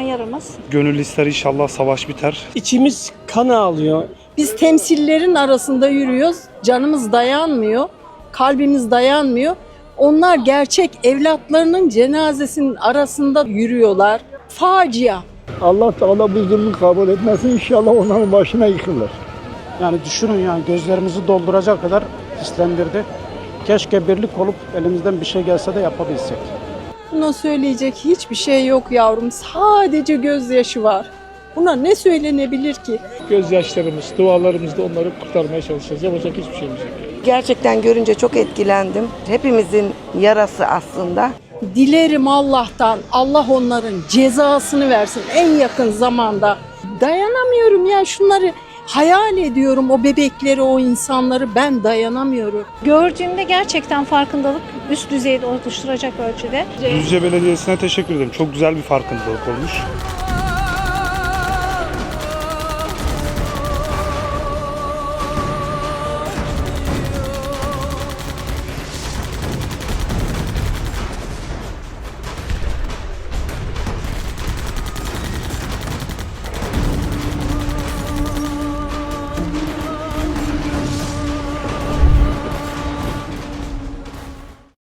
yaramaz. Gönül ister inşallah savaş biter. İçimiz kan ağlıyor. Biz temsillerin arasında yürüyoruz. Canımız dayanmıyor. Kalbimiz dayanmıyor. Onlar gerçek evlatlarının cenazesinin arasında yürüyorlar. Facia. Allah Teala bu zulmü kabul etmesin. İnşallah onların başına yıkılır. Yani düşünün yani gözlerimizi dolduracak kadar pislendirdi. Keşke birlik olup elimizden bir şey gelse de yapabilsek. Buna söyleyecek hiçbir şey yok yavrum. Sadece gözyaşı var. Buna ne söylenebilir ki? gözyaşlarımız, dualarımızla onları kurtarmaya çalışacağız. Yapacak hiçbir şeyimiz yok. Gerçekten görünce çok etkilendim. Hepimizin yarası aslında. Dilerim Allah'tan Allah onların cezasını versin en yakın zamanda. Dayanamıyorum ya şunları hayal ediyorum o bebekleri o insanları ben dayanamıyorum. Gördüğümde gerçekten farkındalık üst düzeyde oluşturacak ölçüde. Düzce Belediyesi'ne teşekkür ederim. Çok güzel bir farkındalık olmuş.